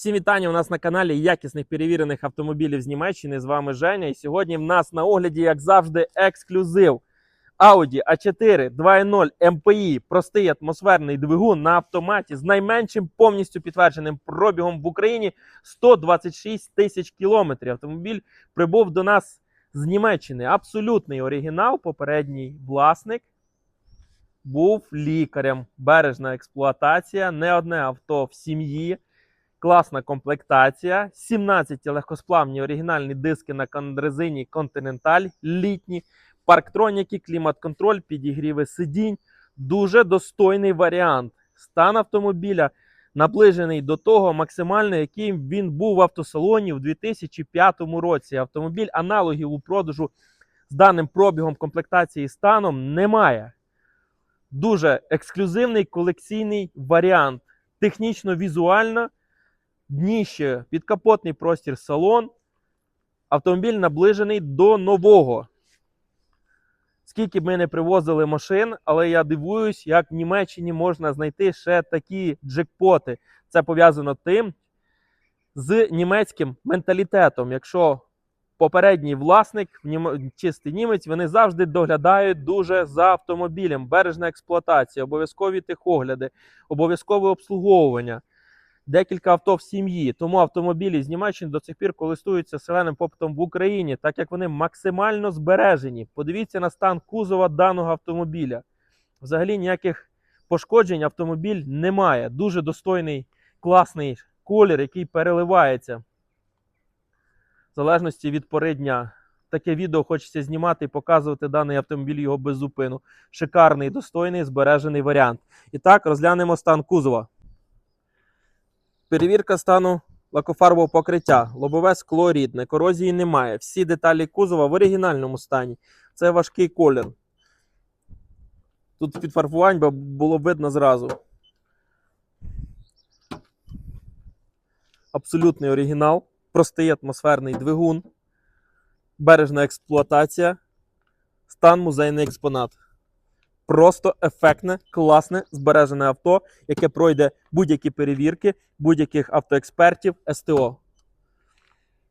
Всім вітання у нас на каналі якісних перевірених автомобілів з Німеччини. З вами Женя. І сьогодні в нас на огляді, як завжди, ексклюзив. Audi A4 2.0 MPI, простий атмосферний двигун на автоматі з найменшим повністю підтвердженим пробігом в Україні 126 тисяч кілометрів. Автомобіль прибув до нас з Німеччини. Абсолютний оригінал. Попередній власник був лікарем. Бережна експлуатація, не одне авто в сім'ї. Класна комплектація, 17 легкосплавні оригінальні диски на резині Continental, літні, парктроніки, клімат-контроль, підігріви сидінь. Дуже достойний варіант. Стан автомобіля наближений до того максимально, яким він був в автосалоні в 2005 році. Автомобіль аналогів у продажу з даним пробігом комплектації станом немає. Дуже ексклюзивний колекційний варіант. Технічно, візуально дніще, підкапотний простір салон. Автомобіль наближений до нового. Скільки б ми не привозили машин, але я дивуюсь, як в Німеччині можна знайти ще такі джекпоти. Це пов'язано тим з німецьким менталітетом. Якщо попередній власник, чистий німець, вони завжди доглядають дуже за автомобілем. Бережна експлуатація, обов'язкові техогляди, обов'язкове обслуговування декілька авто в сім'ї. Тому автомобілі з Німеччини до цих пір користуються селеним попитом в Україні, так як вони максимально збережені. Подивіться на стан кузова даного автомобіля. Взагалі ніяких пошкоджень автомобіль не має. Дуже достойний, класний колір, який переливається. В залежності від пори дня. Таке відео хочеться знімати і показувати даний автомобіль його без зупину. Шикарний, достойний, збережений варіант. І так, розглянемо стан кузова. Перевірка стану лакофарбового покриття. Лобове скло рідне, корозії немає. Всі деталі кузова в оригінальному стані. Це важкий колір. Тут підфарбувань було видно зразу. Абсолютний оригінал, простий атмосферний двигун, бережна експлуатація, стан музейний експонат. Просто ефектне, класне, збережене авто, яке пройде будь-які перевірки будь-яких автоекспертів СТО.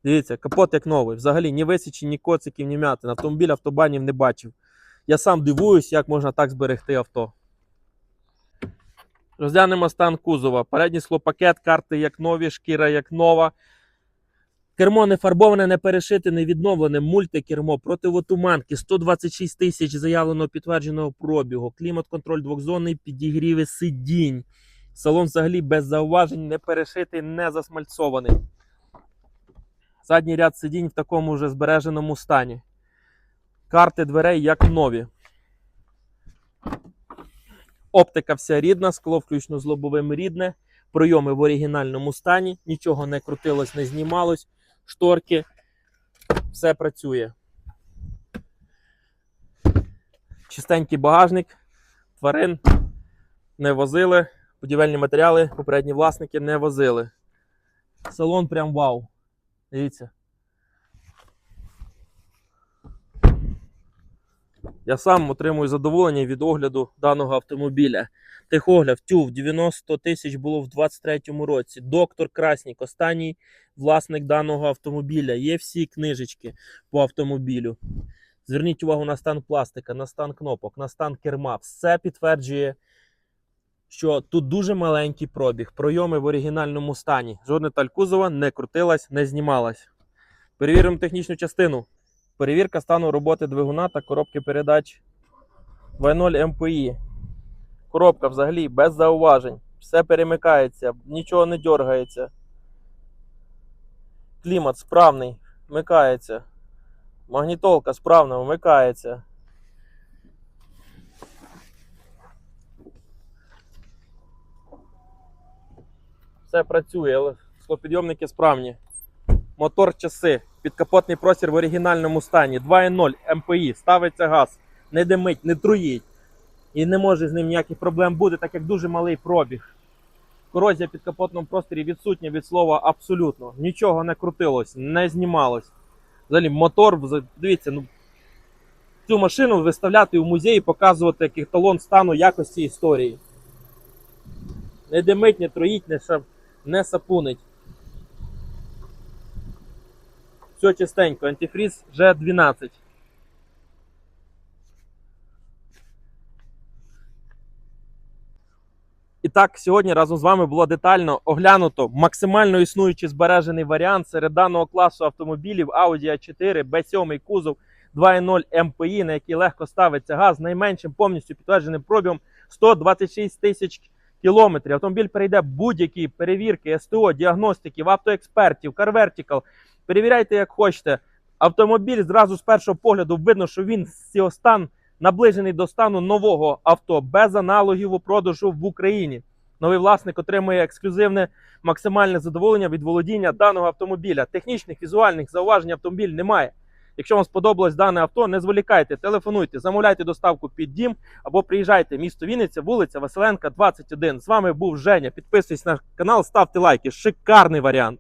Дивіться, капот як новий. Взагалі ні висічі, ні коциків, ні м'ятин. Автомобіль автобанів не бачив. Я сам дивуюсь, як можна так зберегти авто. Розглянемо стан кузова. Передній склопакет, карти як нові, шкіра як нова. Кермо не фарбоване, не перешите, не відновлене. Мультикермо, противотуманки, 126 тисяч заявленого підтвердженого пробігу. Клімат-контроль двохзонний, підігріви сидінь. Салон взагалі без зауважень, не перешитий, не засмальцований. Задній ряд сидінь в такому вже збереженому стані. Карти дверей як нові. Оптика вся рідна, скло включно з лобовим рідне. Пройоми в оригінальному стані. Нічого не крутилось, не знімалось. Шторки. Все працює. Чистенький багажник. Тварин не возили. Будівельні матеріали попередні власники не возили. Салон прям вау. Дивіться. Я сам отримую задоволення від огляду даного автомобіля. Техогляд тюв 90 тисяч було в 23-му році. Доктор Краснік, останній власник даного автомобіля. Є всі книжечки по автомобілю. Зверніть увагу на стан пластика, на стан кнопок, на стан керма. Все підтверджує що тут дуже маленький пробіг, пройоми в оригінальному стані. Жодна таль кузова не крутилась, не знімалась. Перевіримо технічну частину. Перевірка стану роботи двигуна та коробки передач 2.0 MPI. Коробка взагалі без зауважень. Все перемикається, нічого не дергається. Клімат справний, вмикається. Магнітолка справна, вмикається. все працює, але склопідйомники справні. Мотор часи, підкапотний простір в оригінальному стані. 2.0 МПІ, ставиться газ, не димить, не труїть. І не може з ним ніяких проблем бути, так як дуже малий пробіг. Корозія в підкапотному просторі відсутня від слова абсолютно. Нічого не крутилось, не знімалось. Взагалі, мотор, дивіться, ну, цю машину виставляти в музей і показувати як еталон стану якості історії. Не димить, не троїть, не, ша- не сапунить. Все чистенько, антифріз G12. І так, сьогодні разом з вами було детально оглянуто максимально існуючий збережений варіант серед даного класу автомобілів Audi A4, B7 кузов 2.0 MPI, на який легко ставиться газ, найменшим повністю підтвердженим пробігом 126 тисяч кілометрів. Автомобіль перейде будь-які перевірки, СТО, діагностиків, автоекспертів, CarVertical. Перевіряйте, як хочете. Автомобіль зразу з першого погляду видно, що він його стан наближений до стану нового авто без аналогів у продажу в Україні. Новий власник отримує ексклюзивне максимальне задоволення від володіння даного автомобіля. Технічних візуальних зауважень автомобіль немає. Якщо вам сподобалось дане авто, не зволікайте, телефонуйте, замовляйте доставку під дім або приїжджайте місто Вінниця, вулиця Василенка, 21. З вами був Женя. Підписуйтесь на канал, ставте лайки. Шикарний варіант.